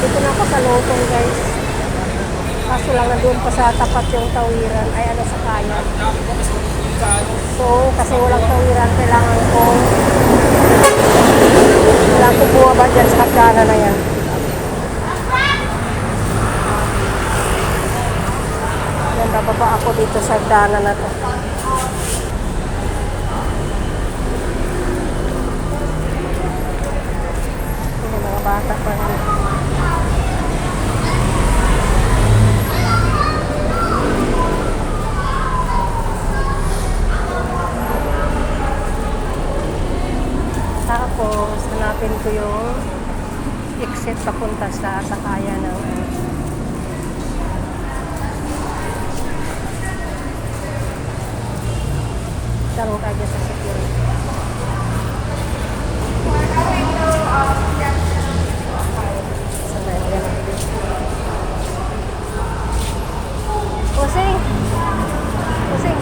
Nandito na ako sa Lotong guys. Kaso lang nandun pa sa tapat yung tawiran. Ay ano sa kaya. So, kasi walang tawiran, kailangan ko kailangan ko bumaba dyan sa hagdanan na yan. Yan, bababa ako dito sa hagdanan na to. Yung mga bata pa. Hanapin ko yung exit papunta sa sakaya ng. Tanong tayo sa security. Kusing! Kusing!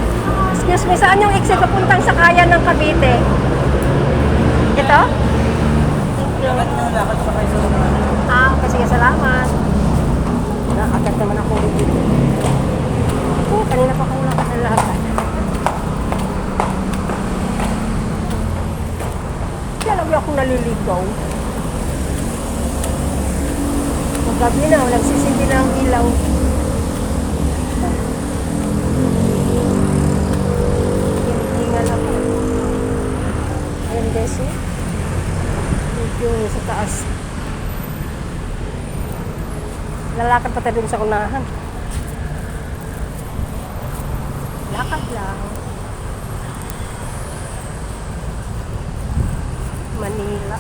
Excuse me, saan yung exit papuntang sakaya ng Cavite? Ito? Thank you. Ah, okay, sige, salamat. Nakagat naman ako dito. Oh, kanina pa ako nakakalakan. Kaya lang ako naliligaw. Magabi na, nagsisindi na ang ilaw. Hintingan ako. Ayan guys, oh. Yung sa taas. Lalakad pa tayo sa unahan. Lakad lang. Manila.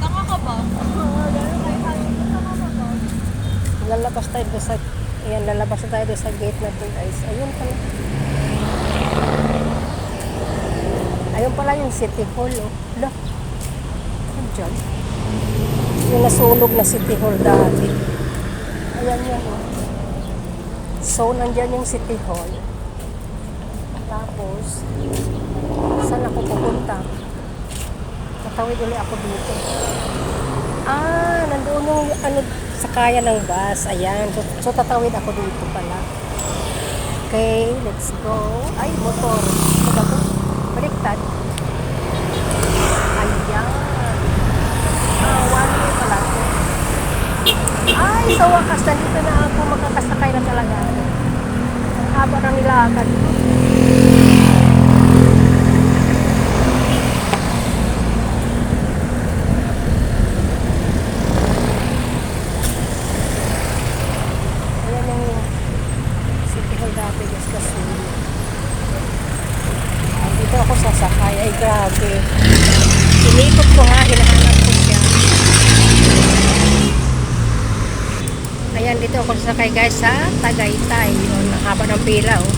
Tanga ka ba? Lalabas tayo doon sa Ayan, lalabas tayo doon sa gate na to guys. Ayun pala. Ayun pala yung City Hall, oh. Look. Diyan. Yung nasunog na City Hall dati. Ayan yan, oh. So, nandyan yung City Hall. Tapos, saan ako pupunta? Tatawid ulit ako dito. Ah, nandoon yung ano, sakaya ng bus. Ayan. So, so tatawid ako dito pala. Okay, let's go. Ay, motor. Ano ba to? Baliktad. Ayan. Ah, one way pala to. Ay, sa wakas, nandito na ako. Makakasakay na talaga. Ang haba ng nilakad ko. Ayan yung City Hall dati, guys, kasi Ay, dito ako sasakay. Ay, grabe. Inikot ko nga, hinahanap ko siya. Ayan, dito ako sasakay guys sa Tagaytay. Yun, haba ng pila, oh.